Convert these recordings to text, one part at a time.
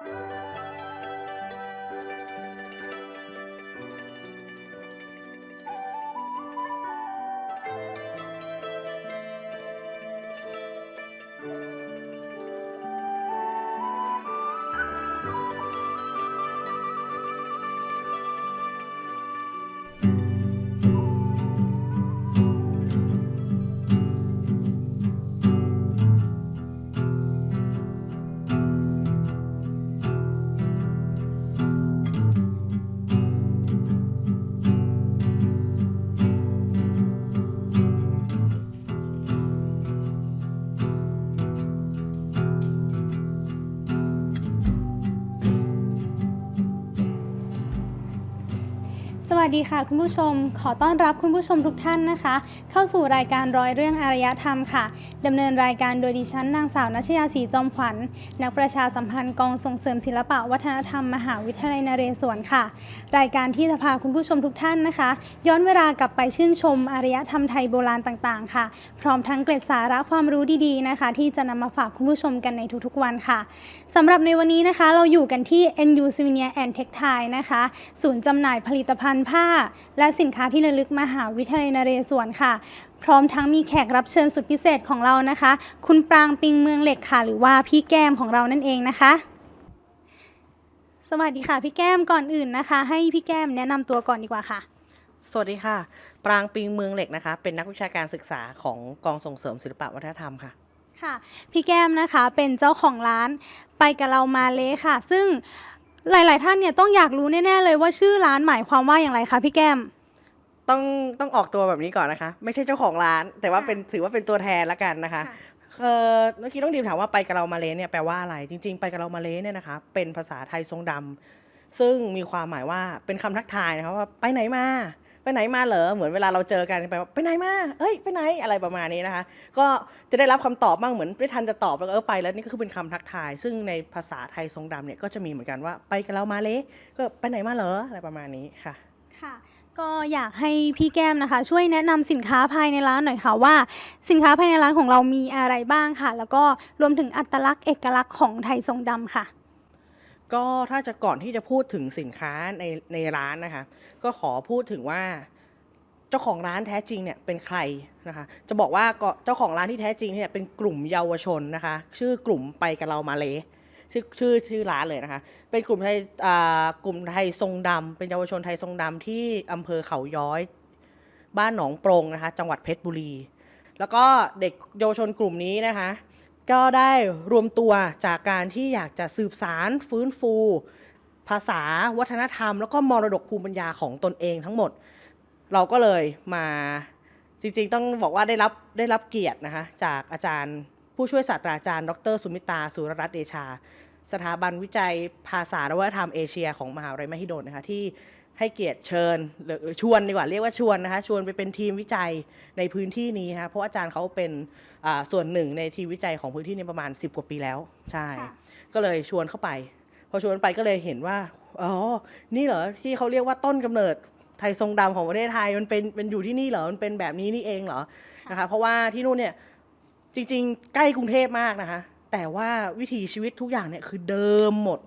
สวั สดีค่ะคุณผู้ชม ขอต้อนรับคุณผู้ชมทุกท่านนะคะ เข้าสู่รายการร้อยเรื่องอารยธรรมค่ะดำเนินรายการโดยดิฉันนางสาวนัชยาศรีจอมขวัญนักประชาสัมพันธ์กองส่งเสริมศิลปะวัฒนธรรมมหาวิทยาลัยนเรศวรค่ะ รายการที่จะพาคุณผู้ชมทุกท่านนะคะ ย้อนเวลากลับไปชื่นชมอารยธรรมไทยโบราณต่างๆ ค่ะ พร้อมทั้งเกร็ดสาระความรู้ดีๆนะคะ ที่จะนำมาฝากคุณผู้ชมกันในทุกๆวันค่ะสำหรับในวันนี้นะคะ เราอยู่กันที่ NU s i v i n i a and Textile นะคะ ศูนย์จำหน่ายผลิตภัณฑ์ผ้าและสินค้าที่ระลึกมหาวิทยาลัยนเรศวรค่ะ พร้อมทั้งมีแขกรับเชิญสุดพิเศษของเรานะคะ คุณปรางปิงเมืองเหล็กค่ะ หรือว่าพี่แก้มของเรานั่นเองนะคะ สวัสดีค่ะ พี่แก้มก่อนอื่นนะคะ ให้พี่แก้มแนะนำตัวก่อนดีกว่าค่ะ สวัสดีค่ะ ปรางปิงเมืองเหล็กนะคะ เป็นนักวิชาการศึกษาของกองส่งเสริมศิลปะวัฒนธรรมค่ะค่ะ พี่แก้มนะคะเป็นเจ้าของร้านไปกับเรามาเลยค่ะ ซึ่ง หลาย ๆ ท่านเนี่ยต้องอยากรู้แน่ ๆ เลยว่าชื่อร้านหมายความว่าอย่างไรคะพี่แก้ม ต้องต้องออกตัวแบบนี้ก่อนนะคะ ไม่ใช่เจ้าของร้าน แต่ว่าค่ะเป็นถือว่าเป็นตัวแทนละกันนะคะค่ะเอ่อเมื่อกี้ต้องดีมถามว่าไปกับเรามาเลเนี่ยแปลว่าอะไร จริง ๆ ไปกับเรามาเลเนี่ยนะคะ เป็นภาษาไทยทรงดำซึ่งมีความหมายว่าเป็นคำทักทายนะคะว่าไปไหนมา ไปไหนมาเหรอเหมือนเวลาเราเจอกันไปไปไหนมาเอ้ยไปไหนอะไรประมาณนี้นะคะ ก็จะได้รับคำตอบบ้างเหมือนไม่ทันจะตอบแล้วก็เออไปแล้วนี่ก็คือเป็นคำทักทาย ซึ่งในภาษาไทยทรงดำเนี่ยก็จะมีเหมือนกันว่าไปกับเรามาเลก็ไปไหนมาเหรออะไรประมาณนี้ค่ะค่ะก็อยากให้พี่แก้มนะคะ ช่วยแนะนำสินค้าภายในร้านหน่อยค่ะว่า สินค้าภายในร้านของเรามีอะไรบ้างค่ะ แล้วก็รวมถึงอัตลักษณ์เอกลักษณ์ของไทยทรงดำค่ะ ก็ถ้าจะก่อนที่จะพูดถึงสินค้าในในร้านนะคะ ก็ขอพูดถึงว่าเจ้าของร้านแท้จริงเนี่ยเป็นใครนะคะ จะบอกว่าก็เจ้าของร้านที่แท้จริงเนี่ยเป็นกลุ่มเยาวชนนะคะ ชื่อกลุ่มไปกับเรามาเลชื่อชื่อชื่อร้านเลยนะคะ เป็นกลุ่มไทยกลุ่มไทยทรงดำเป็นเยาวชนไทยทรงดำที่อำเภอเขาย้อย บ้านหนองโปรงนะคะ จังหวัดเพชรบุรี แล้วก็เด็กเยาวชนกลุ่มนี้นะคะ ก็ได้รวมตัวจากการที่อยากจะสืบสารฟื้นฟู ภาษาวัฒนธรรม แล้วก็มรดกภูมิปัญญาของตนเองทั้งหมด เราก็เลยมาจริงๆ ต้องบอกว่าได้รับได้รับเกียรตินะคะจากอาจารย์ผู้ช่วยศาสตราจารย์ ดร สุมิตา สุรรัตน์เดชา สถาบันวิจัยภาษาและวัฒนธรรมเอเชีย ของมหาวิทยาลัยมหิดลนะคะที่ ให้เกียรติเชิญหรือหรือชวนดีกว่าเรียกว่าชวนนะคะชวนไปเป็นทีมวิจัยในพื้นที่นี้นะคะเพราะอาจารย์เขาเป็นอ่าส่วนหนึ่งในทีมวิจัยของพื้นที่นี้ประมาณ 10 กว่าปีแล้วใช่ค่ะก็เลยชวนเข้าไป พอชวนไปก็เลยเห็นว่าอ๋อนี่เหรอที่เขาเรียกว่าต้นกำเนิดไทยทรงดำของประเทศไทยมันเป็นเป็นอยู่ที่นี่เหรอมันเป็นแบบนี้นี่เองเหรอนะคะเพราะว่าที่นู่นเนี่ยจริงๆ ใกล้กรุงเทพมากนะคะ แต่ว่าวิถีชีวิตทุกอย่างเนี่ยคือเดิมหมด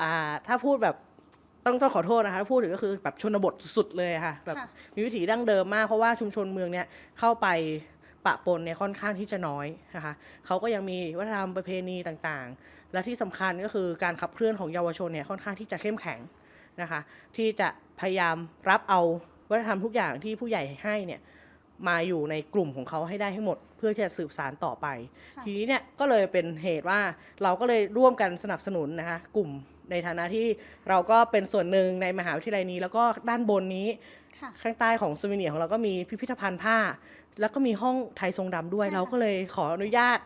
อ่าถ้าพูดแบบ ต้องต้องขอโทษนะคะถ้าพูดถึงก็คือแบบชนบทสุดๆเลยอะค่ะแบบค่ะมีวิถีดั้งเดิมมากเพราะว่าชุมชนเมืองเนี่ยเข้าไปปะปนเนี่ยค่อนข้างที่จะน้อยนะคะเขาก็ยังมีวัฒนธรรมประเพณีต่างๆ และที่สำคัญก็คือการขับเคลื่อนของเยาวชนเนี่ยค่อนข้างที่จะเข้มแข็งนะคะที่จะพยายามรับเอาวัฒนธรรมทุกอย่างที่ผู้ใหญ่ให้เนี่ยมาอยู่ในกลุ่มของเขาให้ได้ให้หมด เพื่อที่จะสืบสารต่อไปค่ะทีนี้เนี่ยก็เลยเป็นเหตุว่าเราก็เลยร่วมกันสนับสนุนนะคะกลุ่ม ในฐานะที่เราก็เป็นส่วนหนึ่งในมหาวิทยาลัยนี้ แล้วก็ด้านบนนี้ค่ะข้างใต้ของซูวิเนียร์ของเราก็มีพิพิธภัณฑ์ผ้า แล้วก็มีห้องไทยทรงดำด้วยใช่ค่ะเราก็เลยขออนุญาต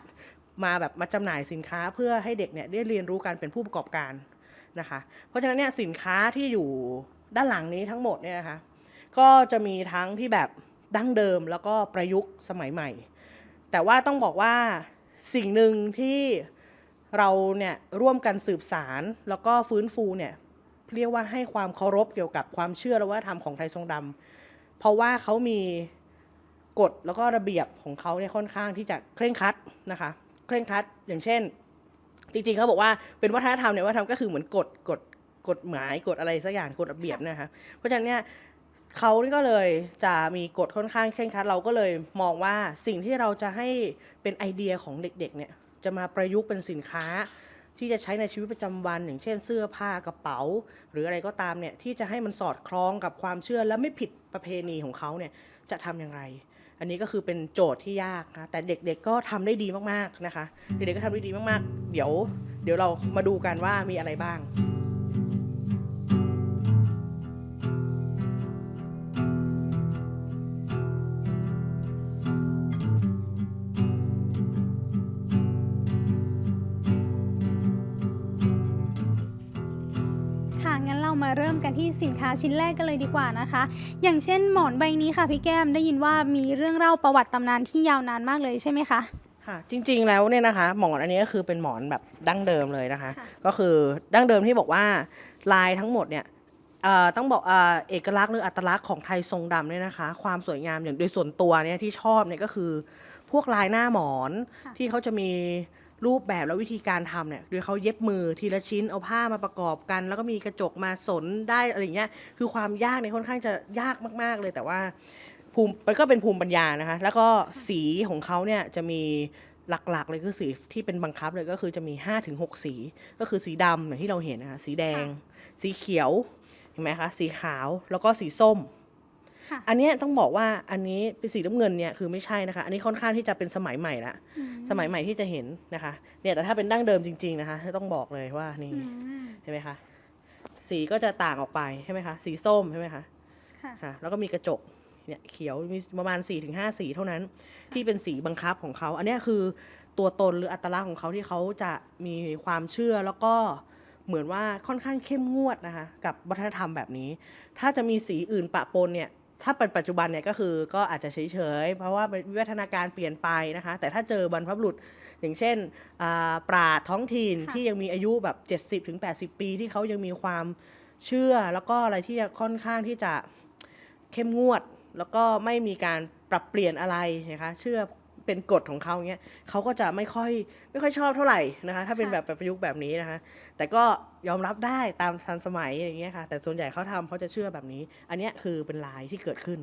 มาแบบมาจำหน่ายสินค้าเพื่อให้เด็กเนี่ยได้เรียนรู้การเป็นผู้ประกอบการนะคะ เพราะฉะนั้นเนี่ยสินค้าที่อยู่ด้านหลังนี้ทั้งหมดเนี่ยนะคะ ก็จะมีทั้งที่แบบดั้งเดิมแล้วก็ประยุกต์สมัยใหม่ แต่ว่าต้องบอกว่าสิ่งหนึ่งที่ เราเนี่ยร่วมกันสืบสารแล้วก็ฟื้นฟูเนี่ยเรียกว่าให้ความเคารพเกี่ยวกับความเชื่อและวัฒนธรรมของไทยทรงดำเพราะว่าเขามีกฎแล้วก็ระเบียบของเขาเนี่ยค่อนข้างที่จะเคร่งครัดนะคะเคร่งครัดอย่างเช่น จริงๆเขาบอกว่าเป็นวัฒนธรรมเนี่ยวัฒนธรรมก็คือเหมือนกฎกฎกฎหมายกฎอะไรสักอย่างกฎระเบียบนะคะเพราะฉะนั้นเนี่ยเขานี่ก็เลยจะมีกฎค่อนข้างเคร่งครัดเราก็เลยมองว่าสิ่งที่เราจะให้เป็นไอเดียของเด็กๆเนี่ย จะมาประยุกต์เป็นสินค้า ที่จะใช้ในชีวิตประจำวัน อย่างเช่นเสื้อผ้ากระเป๋า หรืออะไรก็ตามเนี่ยที่จะให้มันสอดคล้องกับความเชื่อและไม่ผิดประเพณีของเขาเนี่ยจะทำอย่างไร อันนี้ก็คือเป็นโจทย์ที่ยากนะแต่เด็กๆก็ทำได้ดีมากๆนะคะ เด็กๆก็ทำได้ดีมากๆ เดี๋ยวเดี๋ยวเรามาดูกันว่ามีอะไรบ้าง นที่สินค้าชิ้นแรกกันเลยดีกว่านะคะ อย่างเช่นหมอนใบนี้ค่ะพี่แก้มได้ยินว่ามีเรื่องเล่าประวัติตำนานที่ยาวนานมากเลยใช่ไหมคะค่ะจริงๆแล้วเนี่ยนะคะ หมอนอันนี้ก็คือเป็นหมอนแบบดั้งเดิมเลยนะคะค่ะก็คือดั้งเดิมที่บอกว่าลายทั้งหมดเนี่ยเอ่อต้องบอกเอ่อเอกลักษณ์หรืออัตลักษณ์ของไทยทรงดำเนี่ยนะคะ ความสวยงามอย่างโดยส่วนตัวเนี่ยที่ชอบเนี่ยก็คือพวกลายหน้าหมอนค่ะที่เขาจะมี รูปแบบและวิธีการทำเนี่ยโดยเขาเย็บมือทีละชิ้นเอาผ้ามาประกอบกัน แล้วก็มีกระจกมาสนได้อะไรอย่างเงี้ยคือความยากเนี่ยค่อนข้างจะยากมาก ๆ เลยแต่ว่าภูมิมันก็เป็นภูมิปัญญานะคะ แล้วก็สีของเขาเนี่ยจะมีหลักๆ เลยคือสีที่เป็นบังคับเลยก็คือจะมี 5-6 สี ก็คือสีดำอย่างที่เราเห็นนะคะสีแดง สีเขียวเห็นไหมคะสีขาวแล้วก็สีส้มค่ะ อันเนี้ยต้องบอกว่าอันนี้เป็นสีน้ำเงินเนี่ยคือไม่ใช่นะคะ อันนี้ค่อนข้างที่จะเป็นสมัยใหม่ละอืสมัยใหม่ที่จะเห็นนะคะเนี่ยแต่ถ้าเป็นดั้งเดิมจริง ๆนะคะต้องบอกเลยว่านี่อืมเห็นไหมคะสีก็จะต่างออกไปใช่ไหมคะสีส้มใช่ไหมคะค่ะค่ะแล้วก็มีกระจกเนี่ยเขียวมีประมาณ4ี่ถึงห้าสีเท่านั้น ที่เป็นสีบังคับของเขา อันเนี้ยคือตัวตนหรืออัตลักษณ์ของเขาที่เขาจะมีความเชื่อแล้วก็เหมือนว่าค่อนข้างเข้มงวดนะคะ กับวัฒนธรรมแบบนี้ ถ้าจะมีสีอื่นปะปนเนี่ย ถ้าเป็นปัจจุบันเนี่ยก็คือก็อาจจะเฉยๆ เพราะว่าวิวัฒนาการเปลี่ยนไปนะคะ แต่ถ้าเจอบรรพบุรุษอย่างเช่นอ่าปราดท้องถิ่นค่ะที่ยังมีอายุแบบ 70-80 ปี ที่เขายังมีความเชื่อแล้วก็อะไรที่จะค่อนข้างที่จะเข้มงวด แล้วก็ไม่มีการปรับเปลี่ยนอะไรนะคะเชื่อ เป็นกฎของเขาเงี้ยเขาก็จะไม่ค่อยไม่ค่อยชอบเท่าไหร่นะคะถ้าเป็นค่ะแบบประยุกต์แบบนี้นะคะ แต่ก็ยอมรับได้ตามทันสมัยอย่างเงี้ยค่ะ แต่ส่วนใหญ่เขาทำเขาจะเชื่อแบบนี้ อันเนี้ยคือเป็นลายที่เกิดขึ้น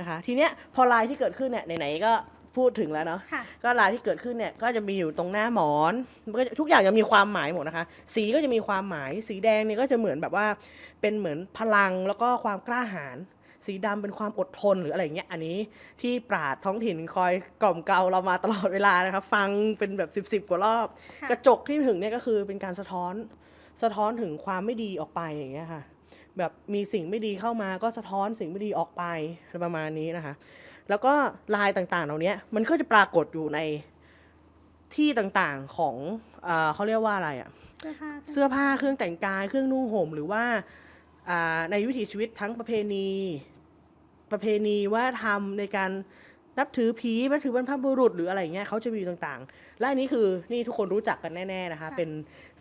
นะคะ ทีเนี้ยพอลายที่เกิดขึ้นเนี่ยไหนๆก็พูดถึงแล้วเนาะค่ะ ก็ลายที่เกิดขึ้นเนี่ยก็จะมีอยู่ตรงหน้าหมอนมันก็จะทุกอย่างจะมีความหมายหมดนะคะ สีก็จะมีความหมายสีแดงเนี่ยก็จะเหมือนแบบว่าเป็นเหมือนพลังแล้วก็ความกล้าหาญ สีดำเป็นความอดทนหรืออะไรอย่างเงี้ยอันนี้ที่ปราดท้องถิ่นคอยกล่อมเกลาเรามาตลอดเวลานะคะฟังเป็นแบบสิบสิบกว่ารอบค่ะกระจกที่ถึงเนี่ยก็คือเป็นการสะท้อนสะท้อนถึงความไม่ดีออกไปอย่างเงี้ยค่ะแบบมีสิ่งไม่ดีเข้ามาก็สะท้อนสิ่งไม่ดีออกไปประมาณนี้นะคะ แล้วก็ลายต่างๆ เหล่านี้มันก็จะปรากฏอยู่ในที่ต่างๆของเออเขาเรียกว่าอะไรอะเสื้อผ้าเสื้อผ้าเครื่องแต่งกายเครื่องนุ่งห่มหรือว่าอ่า ในวิถีชีวิตทั้งประเพณี ประเพณีว่าทำในการนับถือผีนับถือบรรพบุรุษหรืออะไรอย่างเงี้ยเขาจะมีอยู่ต่างๆ และอันนี้คือนี่ทุกคนรู้จักกันแน่ๆนะคะ เป็น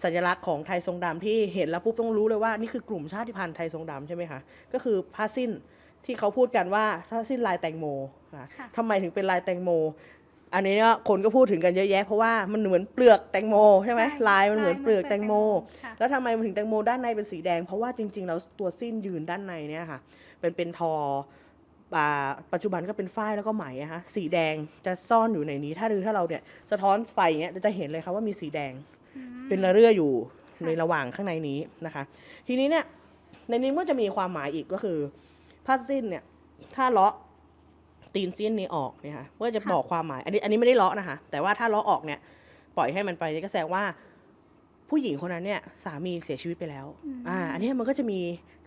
สัญลักษณ์ของไทยทรงดำที่เห็นแล้วปุ๊บต้องรู้เลยว่านี่คือกลุ่มชาติพันธุ์ไทยทรงดำใช่ไหมคะก็คือผ้าสิ้นที่เขาพูดกันว่าผ้าสิ้นลายแตงโมนะค่ะทำไมถึงเป็นลายแตงโม อันนี้เนี่ยคนก็พูดถึงกันเยอะแยะเพราะว่ามันเหมือนเปลือกแตงโมใช่ไหมลายมันเหมือนเปลือกแตงโมค่ะแล้วทำไมมันถึงแตงโมด้านในเป็นสีแดง เพราะว่าจริงๆแล้วตัวสิ้นยืนด้านในเนี่ยค่ะเป็นเป็นทออ่าปัจจุบันก็เป็นฝ้ายแล้วก็ไหมอะฮะสีแดงจะซ่อนอยู่ในนี้ ถ้าดูถ้าเราเนี่ยสะท้อนไฟอย่างเงี้ยเราจะเห็นเลยค่ะว่ามีสีแดงอืมเป็นระเรื่ออยู่ค่ะในระหว่างข้างในนี้นะคะ ทีนี้เนี่ยในนี้มันก็จะมีความหมายอีกก็คือผ้าสิ้นเนี่ยถ้าเลาะ ตีนสิ้นนี้ออกเนี่ยค่ะก็จะบอกความหมาย อันนี้อันนี้ไม่ได้เลาะนะคะ แต่ว่าถ้าเลาะออกเนี่ย ปล่อยให้มันไปเนี่ยก็แสดงว่า ผู้หญิงคนนั้นเนี่ยสามีเสียชีวิตไปแล้วอืมอ่า อันนี้มันก็จะมี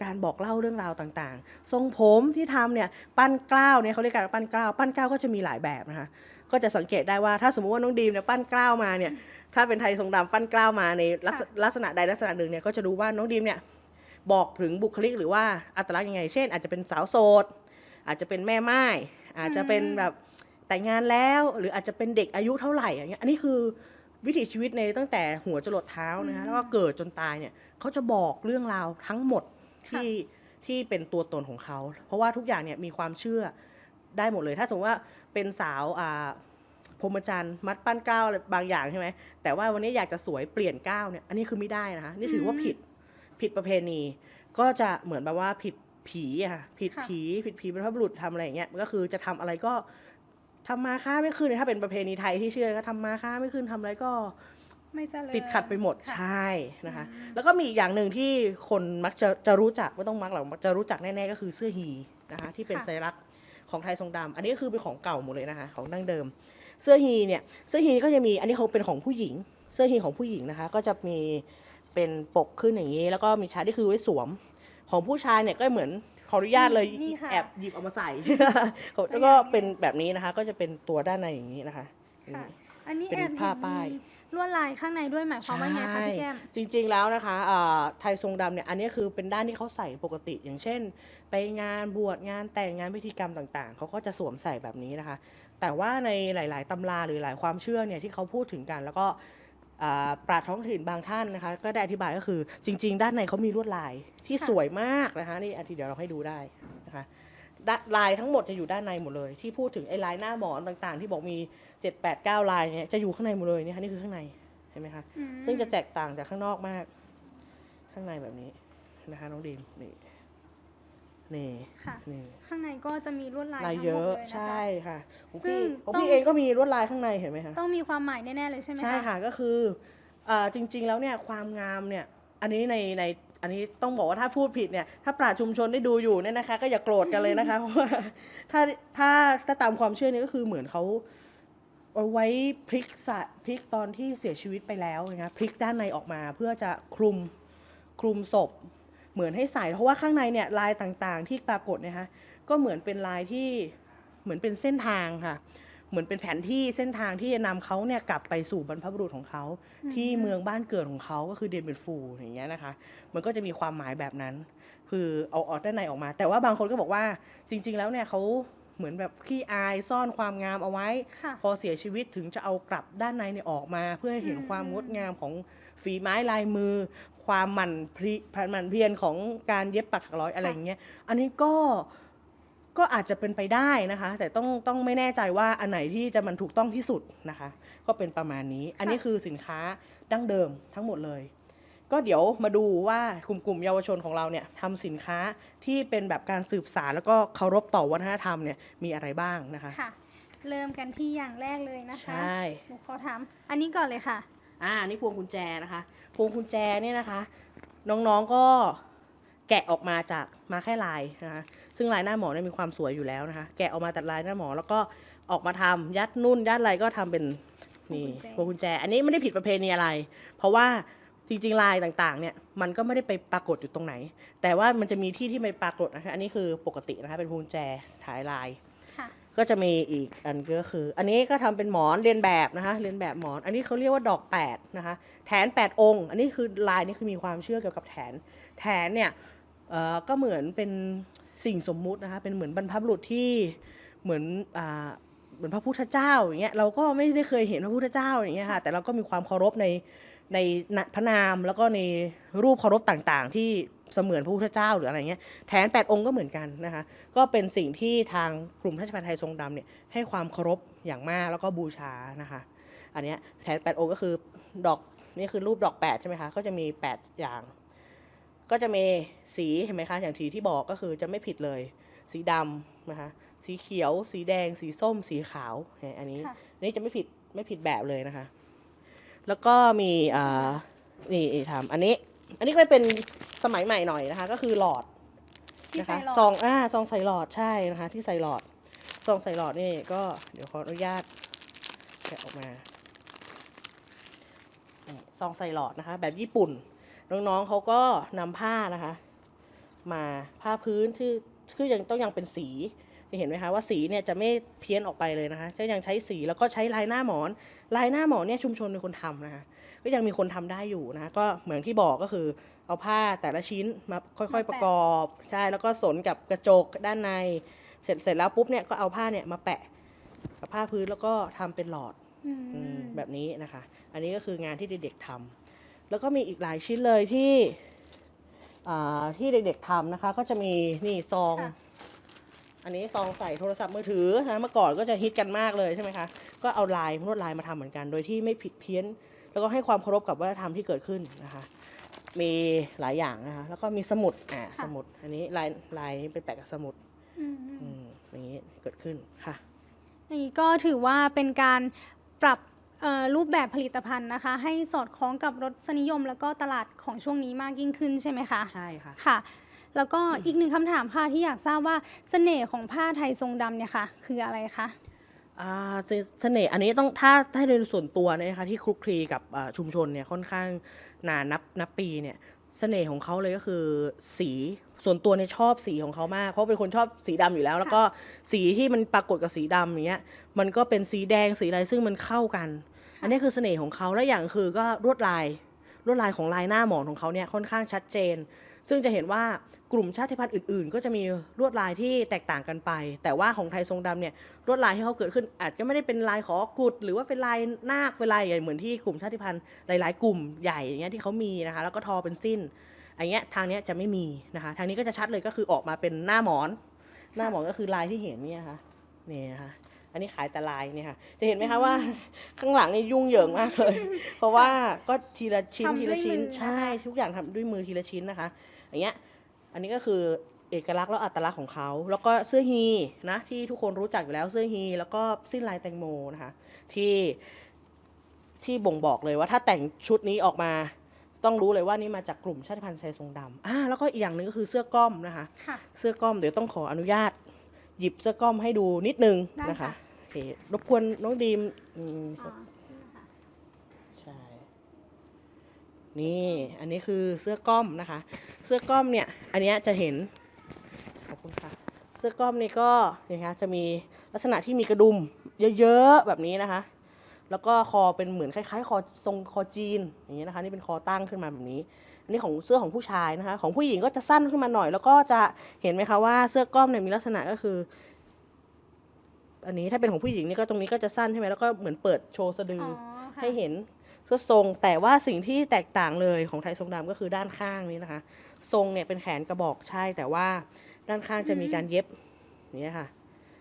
การบอกเล่าเรื่องราวต่างๆ ทรงผมที่ทำเนี่ยปั้นกล้าวเนี่ยเขาเรียกกันว่าปั้นกล้าวปั้นกล้าวก็จะมีหลายแบบนะคะ ก็จะสังเกตได้ว่าถ้าสมมติว่าน้องดีมเนี่ยปั้นกล้าวมาเนี่ย ถ้าเป็นไทยทรงดำปั้นกล้าวมาในลักษณะลักษณะใดลักษณะหนึ่งเนี่ยก็จะรู้ว่าน้องดีมเนี่ยบอกถึงบุคลิกหรือว่าอัตลักษณ์ยังไง เช่น อาจจะเป็นสาวโสดอาจจะเป็นแม่ไม้ อาจจะเป็นแบบแต่งงานแล้ว หรืออาจจะเป็นเด็กอายุเท่าไหร่อย่างเงี้ยอันนี้คือวิถีชีวิตในตั้งแต่หัวจรดเท้านะอืคะมแล้วก็เกิดจนตายเนี่ยเขาจะบอกเรื่องราวทั้งหมดค่ะที่ที่เป็นตัวตนของเขา เพราะว่าทุกอย่างเนี่ยมีความเชื่อได้หมดเลย ถ้าสมมติว่าเป็นสาวอ่าพรหมจรรย์มัดปั้นเกล้าอะไรบางอย่างใช่ไหมแต่ว่าวันนี้อยากจะสวยเปลี่ยนก้าวเนี่ยอันนี้คือไม่ได้นะคะนี่ถือว่าอืมผิดผิดประเพณี ก็จะเหมือนแบบว่าผิด ผีอะค่ะผิดค่ะผีผิดผีบรรพบุรุษทำอะไรอย่างเงี้ยก็คือจะทำอะไรก็ทำมาค้าไม่ขึ้นเนี่ยถ้าเป็นประเพณีไทยที่เชื่อก็ทำมาค้าไม่ขึ้นทำอะไรก็ไม่เจริญติดขัดไปหมดค่ะใช่นะคะอืมแล้วก็มีอีกอย่างหนึ่งที่คนมักจะจะรู้จักไม่ต้องมักหรอกจะรู้จักแน่ๆก็คือเสื้อฮีนะคะที่เป็นค่ะสัญลักษณ์ของไทยทรงดำอันนี้ก็คือเป็นของเก่าหมดเลยนะคะของดั้งเดิม เสื้อฮีเนี่ยเสื้อฮีก็จะมีอันนี้เขาเป็นของผู้หญิง เสื้อฮีของผู้หญิงนะคะ ก็จะมีเป็นปกขึ้นอย่างนี้ แล้วก็มีชายที่คือไว้สวม ของผู้ชายเนี่ยก็เหมือนขออนุญาตเลยนี่ค่ะ แอบหยิบเอามาใส่ แล้วก็เป็นแบบนี้นะคะ ก็จะเป็นตัวด้านในอย่างนี้นะคะค่ะอันนี้เป็นแอบผ้าเห็นป้าย มีลวดลายข้างในด้วยหมายความว่าไงคะพี่แก้ม จริงๆแล้วนะคะอ่าไทยทรงดำเนี่ยอันนี้คือเป็นด้านที่เขาใส่ปกติอย่างเช่น ไปงานบวชงานแต่งงานพิธีกรรมต่างๆ เขาก็จะสวมใส่แบบนี้นะคะ แต่ว่าในหลาย ๆตำราหรือหลายความเชื่อเนี่ยที่เขาพูดถึงกัน แล้วก็อ่า ปราชญ์ท้องถิ่นบางท่านนะคะ ก็ได้อธิบายก็คือจริง ๆ ด้านในเขามีลวดลายที่ค่ะสวยมากนะคะนี่อันที่เดี๋ยวเราให้ดูได้นะคะด้านลายทั้งหมดจะอยู่ด้านในหมดเลย ที่พูดถึงไอ้ลายหน้าหมอนต่างๆ ที่บอกมี 7 8 9 ลายเนี่ยจะอยู่ข้างในหมดเลยเนี่ยค่ะนี่คือข้างในเห็นไหมคะอืมซึ่งจะแตกต่างจากข้างนอกมาก ข้างในแบบนี้นะคะน้องดีมนี่ นี่ค่ะ นี่ข้างในก็จะมีลวดลายลายทั้งเยหมดอะเลยนะคะใช่ค่ะของซึ่พี่งของต้องพี่เองก็มีลวดลายข้างในเห็นไหมคะต้องมีความหมายแน่ๆเลยใช่ไหมคะใช่ค่ะก็คืออ่าจริง ๆ แล้วเนี่ยความงามเนี่ยอันนี้ในในอันนี้ต้องบอกว่าถ้าพูดผิดเนี่ยถ้าปราชญ์ชุมชนได้ดูอยู่เนี่ยนะคะ ก็อย่าโกรธกันเลยนะคะเพราะว่าถ้าถ้าถ้าตามความเชื่อนี่ก็คือเหมือนเขาเอาไว้พลิกสะพลิกตอนที่เสียชีวิตไปแล้วนะคะพลิกด้านในออกมาเพื่อจะคลุมคลุมศพ เหมือนให้ใส่เพราะว่าข้างในเนี่ยลายต่างๆ ที่ปรากฏเนะคะก็เหมือนเป็นลายที่เหมือนเป็นเส้นทางค่ะ เหมือนเป็นแผนที่เส้นทางที่จะนำเขาเนี่ยกลับไปสู่บรรพบุรุษของเขา ที่เมืองบ้านเกิดของเขาก็คือเดนเบดฟูอย่างเงี้ยนะคะ มันก็จะมีความหมายแบบนั้น คือเอาออกด้านในออกมา แต่ว่าบางคนก็บอกว่าจริง ๆ แล้วเนี่ยเขา เหมือนแบบขี้อายซ่อนความงามเอาไว้ค่ะพอเสียชีวิตถึงจะเอากลับด้านในเนี่ยออกมา เพื่อให้เห็นอืมความงดงามของฝีไม้ลายมือ ความหมั่นพลิหมั่นเพียรของการเย็บปักถักร้อยอะไรอย่างเงี้ยอันนี้ก็ก็อาจจะเป็นไปได้นะคะ แต่ต้องต้องไม่แน่ใจว่าอันไหนที่จะมันถูกต้องที่สุดนะคะ ก็เป็นประมาณนี้ อันนี้คือสินค้าดั้งเดิมทั้งหมดเลย ก็เดี๋ยวมาดูว่ากลุ่มกลุ่มเยาวชนของเราเนี่ยทำสินค้าที่เป็นแบบการสืบสารแล้วก็เคารพต่อวัฒนธรรมเนี่ยมีอะไรบ้างนะคะ ค่ะ เริ่มกันที่อย่างแรกเลยนะคะใช่ หนูขอถามอันนี้ก่อนเลยค่ะ อ่านี่พวงกุญแจนะคะ พวงกุญแจเนี่ยนะคะ น้องๆก็แกะออกมาจากมาแค่ลายนะคะ ซึ่งลายหน้าหมอเนี่ยมีความสวยอยู่แล้วนะคะ แกะออกมาตัดลายหน้าหมอแล้วก็ออกมาทำยัดนุ่นยัดอะไรก็ทำเป็นนี่พพววงงกุกุญญแจ แจ อันนี้ไม่ได้ผิดประเพณีอะไร เพราะว่า จริงๆลายต่างๆเนี่ยมันก็ไม่ได้ไปปรากฏอยู่ตรงไหน แต่ว่ามันจะมีที่ที่ไม่ปรากฏนะคะอันนี้คือปกตินะคะเป็นพวงกุญแจถ่ายลายค่ะก็จะมีอีกอันก็คือ อันนี้ก็ทำเป็นหมอนเรียนแบบนะคะเรียนแบบหมอน อันนี้เขาเรียกว่าดอกแปดนะคะแถนแปดองค์ อันนี้คือลายนี่คือมีความเชื่อเกี่ยวกับแถน แถนเนี่ยเอ่อก็เหมือนเป็นสิ่งสมมุตินะคะเป็นเหมือนบรรพบุรุษที่เหมือนอ่าเห มือนพระพุทธเจ้าอย่างเงี้ยเราก็ไม่ได้เคยเห็นพระพุทธเจ้าอย่างเงี้ยค่ะแต่เราก็มีความเคารพในในพระนามแล้วก็ในรูปเคารพต่างๆ ที่เสมือนพระพุทธเจ้าหรืออะไรเงี้ยแถนแปดองค์ก็เหมือนกันนะคะก็เป็นสิ่งที่ทางกลุ่มทัชพันธ์ไทยทรงดำเนี่ยให้ความเคารพอย่างมากแล้วก็บูชานะคะอันเนี้ยแทนแปดองค์ก็คือดอกนี่คือรูปดอกแปดใช่ไหมคะก็จะมีแปดอย่าง ก็จะมีสีเห็นไหมคะอย่างสีที่บอกก็คือจะไม่ผิดเลย สีดำนะคะสีเขียว สีแดง สีส้ม สีขาวเนี่ยอันนี้ค่ะ อันนี้จะไม่ผิดไม่ผิดแบบเลยนะคะ แล้วก็มีอ่านี่ทำอันนี้ อันนี้ก็เป็นสมัยใหม่หน่อยนะคะ ก็คือหลอด ที่นะใส่คะหลอดซองอ่าซองใส่หลอดใช่นะคะ ที่ใส่หลอดซองใส่หลอดนี่ก็เดี๋ยวขออนุญาตแกะออกมานี่ซองใส่หลอดนะคะ แบบญี่ปุ่น น้องๆเขาก็นำผ้านะคะ มาผ้าพื้นที่ คือยังต้องยังเป็นสีเห็นไหมคะว่าสีเนี่ยจะไม่เพี้ยนออกไปเลยนะคะจะยังใช้สีแล้วก็ใช้ลายหน้าหมอน ลายหน้าหมอนเนี่ยชุมชนเป็นคนทำนะคะก็ยังมีคนทำได้อยู่นะคะก็เหมือนที่บอกก็คือเอาผ้าแต่ละชิ้นมาค่อยมาๆแปะประกอบใช่แล้วก็สนกับกระจกด้านใน เสร็จเสร็จแล้วปุ๊บเนี่ยก็เอาผ้าเนี่ยมาแปะกับผ้าพื้นแล้วก็ทำเป็นหลอดอืมอืมแบบนี้นะคะ อันนี้ก็คืองานที่เด็กๆทำแล้วก็มีอีกหลายชิ้นเลยที่ อ่าที่เด็กๆทำนะคะ ก็จะมีนี่ซอง ค่ะ อันนี้ซองใส่โทรศัพท์มือถือนะเมื่อก่อนก็จะฮิตกันมากเลยใช่ไหมคะก็เอาลายลวดลายมาทำเหมือนกัน โดยที่ไม่ผิดเพี้ยน แล้วก็ให้ความเคารพกับวัฒนธรรมที่เกิดขึ้นนะคะ มีหลายอย่างนะคะ แล้วก็มีสมุดอ่าค่ะ สมุดอันนี้ลายลายนี้เป็นแปะกับสมุดอืมอืมอย่างนี้เกิดขึ้นค่ะ อย่างนี้ก็ถือว่าเป็นการปรับเอ่อ รูปแบบผลิตภัณฑ์นะคะ ให้สอดคล้องกับรสนิยม แล้วก็ตลาดของช่วงนี้มากยิ่งขึ้นใช่ไหมคะใช่ค่ะค่ะ แล้วก็อีกหนึ่งคำถามค่ะที่อยากทราบว่าเสน่ห์ของผ้าไทยทรงดำเนี่ยค่ะ คืออะไรคะอ่าเสเสน่ห์อันนี้ต้องถ้าถ้าโดยส่วนตัวเนี่ยนะคะที่คลุกคลีกับอ่าชุมชนเนี่ยค่อนข้างนานนับนับปีเนี่ยเสน่ห์ของเขาเลยก็คือสีส่วนตัวเนี่ยชอบสีของเขามาก เพราะเป็นคนชอบสีดำอยู่แล้ว แล้วก็สีที่มันปรากฏกับสีดำอย่างเงี้ยมันก็เป็นสีแดงสีอะไรซึ่งมันเข้ากัน อันนี้คือเสน่ห์ของเขาและอย่างคือก็ลวดลายลวดลายของลายหน้าหมอนของเขาเนี่ยค่อนข้างชัดเจน ซึ่งจะเห็นว่ากลุ่มชาติพันธุ์อื่นๆ ก็จะมีลวดลายที่แตกต่างกันไป แต่ว่าของไทยทรงดำเนี่ยลวดลายที่เขาเกิดขึ้นอาจจะไม่ได้เป็นลายขอกุด หรือว่าเป็นลายนาคเป็นลายใหญ่เหมือนที่กลุ่มชาติพันธุ์หลายๆ กลุ่มใหญ่อย่างเงี้ยที่เขามีนะคะแล้วก็ทอเป็นสิ้นอันเนี้ยทางเนี้ยจะไม่มีนะคะทางนี้ก็จะชัดเลยก็คือออกมาเป็นหน้าหมอน หน้าหมอนก็คือลายที่เห็นเนี่ยค่ะนี่นะคะ อันนี้ขายแต่ลายเนี่ยค่ะ จะเห็นไหมคะว่าข้างหลังนี่ยุ่งเหยิงมากเลย เพราะว่าก็ทีละชิ้นทำทีด้วละยชิ้นมือนะคะ ใช่ทุกอย่างทำด้วยมือทีละชิ้นนะคะ อย่างเงี้ยอันนี้ก็คือเอกลักษณ์และอัตลักษณ์ของเขาแล้วก็เสื้อฮีนะที่ทุกคนรู้จักอยู่แล้วเสื้อฮีแล้วก็สิ้นลายแตงโมนะคะที่ที่บ่งบอกเลยว่าถ้าแต่งชุดนี้ออกมา ต้องรู้เลยว่านี่มาจากกลุ่มชาติพันธุ์ชายทรงดำอ่าแล้วก็อีกอย่างหนึ่งก็คือเสื้อก้อมนะคะ ค่ะ เสื้อก้อมเดี๋ยวต้องขออนุญาต หยิบเสื้อก้อมให้ดูนิดนึงได้นะคะค่ะ โอเครบกวนน้องดีมอืมอ๋อใช่นี่อันนี้คือเสื้อก้อมนะคะ เสื้อก้อมเนี่ยอันเนี้ยจะเห็นขอบคุณค่ะเสื้อก้อมนี่ก็เนี่ยคะจะมีลักษณะที่มีกระดุมเยอะๆแบบนี้นะคะ แล้วก็คอเป็นเหมือนคล้ายๆ คอทรงคอจีนอย่างนี้นะคะ นี่เป็นคอตั้งขึ้นมาแบบนี้ อันนี้ของเสื้อของผู้ชายนะคะ ของผู้หญิงก็จะสั้นขึ้นมาหน่อย แล้วก็จะเห็นไหมคะว่าเสื้อก้อมเนี่ยมีลักษณะก็คือ อันนี้ถ้าเป็นของผู้หญิงนี่ก็ตรงนี้ก็จะสั้นใช่ไหมแล้วก็เหมือนเปิดโชว์สะดืออ๋ออค่ะให้เห็นเสื้อทรง แต่ว่าสิ่งที่แตกต่างเลยของไทยทรงดำก็คือด้านข้างนี้นะคะ ทรงเนี่ยเป็นแขนกระบอกใช่ แต่ว่าด้านข้างจะมีการเย็บอย่างนี้ยค่ะ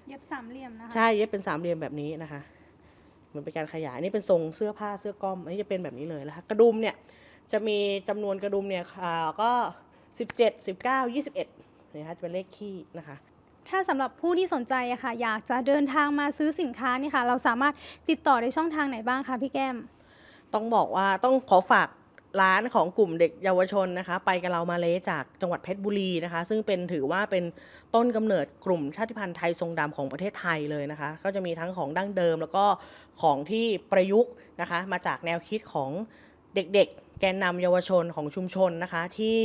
เย็บสามเหลี่ยมนะคะใช่เย็บเป็นสามเหลี่ยมแบบนี้นะคะเหมือนเป็นการขยายนี่เป็นทรงเสื้อผ้าเสื้อก้อมอันนี้จะเป็นแบบนี้เลยนะคะ กระดุมเนี่ย จะมีจำนวนกระดุมเนี่ยอ่าก็สิบเจ็ดสิบเก้ายี่สิบเอ็ดนะคะจะเป็นเลขคี่นะคะถ้าสำหรับผู้ที่สนใจอะค่ะ อยากจะเดินทางมาซื้อสินค้านี่ค่ะ เราสามารถติดต่อในช่องทางไหนบ้างคะพี่แก้ม ต้องบอกว่าต้องขอฝากร้านของกลุ่มเด็กเยาวชนนะคะ ไปกับเรามาเลจากจังหวัดเพชรบุรีนะคะ ซึ่งเป็นถือว่าเป็นต้นกำเนิดกลุ่มชาติพันธุ์ไทยทรงดำของประเทศไทยเลยนะคะ ก็จะมีทั้งของดั้งเดิมแล้วก็ของที่ประยุกต์นะคะ มาจากแนวคิดของ เด็กๆ แกนนำเยาวชนของชุมชนนะคะ ที่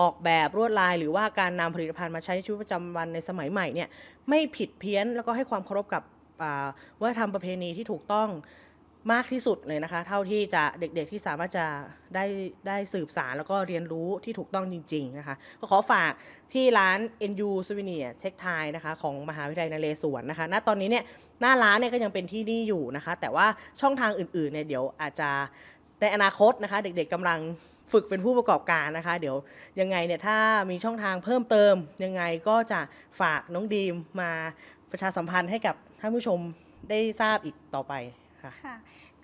ออกแบบลวดลายหรือว่าการนำผลิตภัณฑ์มาใช้ในชีวิตประจำวันในสมัยใหม่เนี่ยไม่ผิดเพี้ยนแล้วก็ให้ความเคารพกับอ่าวัฒนธรรมประเพณีที่ถูกต้องมากที่สุดเลยนะคะ เท่าที่จะเด็กๆที่สามารถจะได้ได้สืบสารแล้วก็เรียนรู้ที่ถูกต้องจริง ๆ นะคะก็ขอฝากที่ร้าน NU Souvenir Tech Thai นะคะของมหาวิทยาลัยนเรศวรนะคะณตอนนี้เนี่ยหน้าร้านเนี่ยก็ยังเป็นที่นี่อยู่นะคะ แต่ว่าช่องทางอื่นๆเนี่ยเดี๋ยวอาจจะ ในอนาคตนะคะ เด็กๆกำลังฝึกเป็นผู้ประกอบการนะคะ เดี๋ยวยังไงเนี่ยถ้ามีช่องทางเพิ่มเติม ยังไงก็จะฝากน้องดีมมาประชาสัมพันธ์ให้กับท่านผู้ชมได้ทราบอีกต่อไปค่ะค่ะ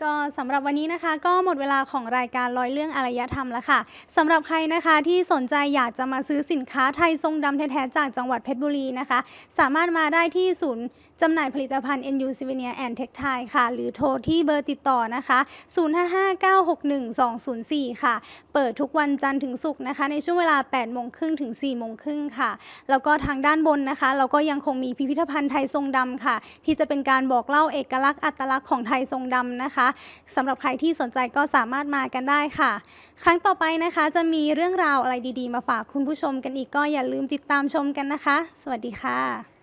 ก็สำหรับวันนี้นะคะ ก็หมดเวลาของรายการร้อยเรื่องอารยธรรมแล้วค่ะสำหรับใครนะคะที่สนใจอยากจะมาซื้อสินค้าไทยทรงดำแท้ๆจากจังหวัดเพชรบุรีนะคะ สามารถมาได้ที่ศูนย์ จำหน่ายผลิตภัณฑ์ NU s o u v e n i r and Tech Thai ค่ะ หรือโทรที่เบอร์ติดต่อนะคะ 0559612204 ค่ะ เปิดทุกวันจันทร์ถึงศุกร์นะคะ ในช่วงเวลา 8 โมงครึ่งถึง 4 โมงครึ่งค่ะ แล้วก็ทางด้านบนนะคะ เราก็ยังคงมีพิพิธภัณฑ์ไทยทรงดำค่ะ ที่จะเป็นการบอกเล่าเอกลักษณ์อัตลักษณ์ของไทยทรงดำนะคะสำหรับใครที่สนใจก็สามารถมากันได้ค่ะ ครั้งต่อไปนะคะจะมีเรื่องราวอะไรดีๆ มาฝากคุณผู้ชมกันอีกก็อย่าลืมติดตามชมกันนะคะ สวัสดีค่ะ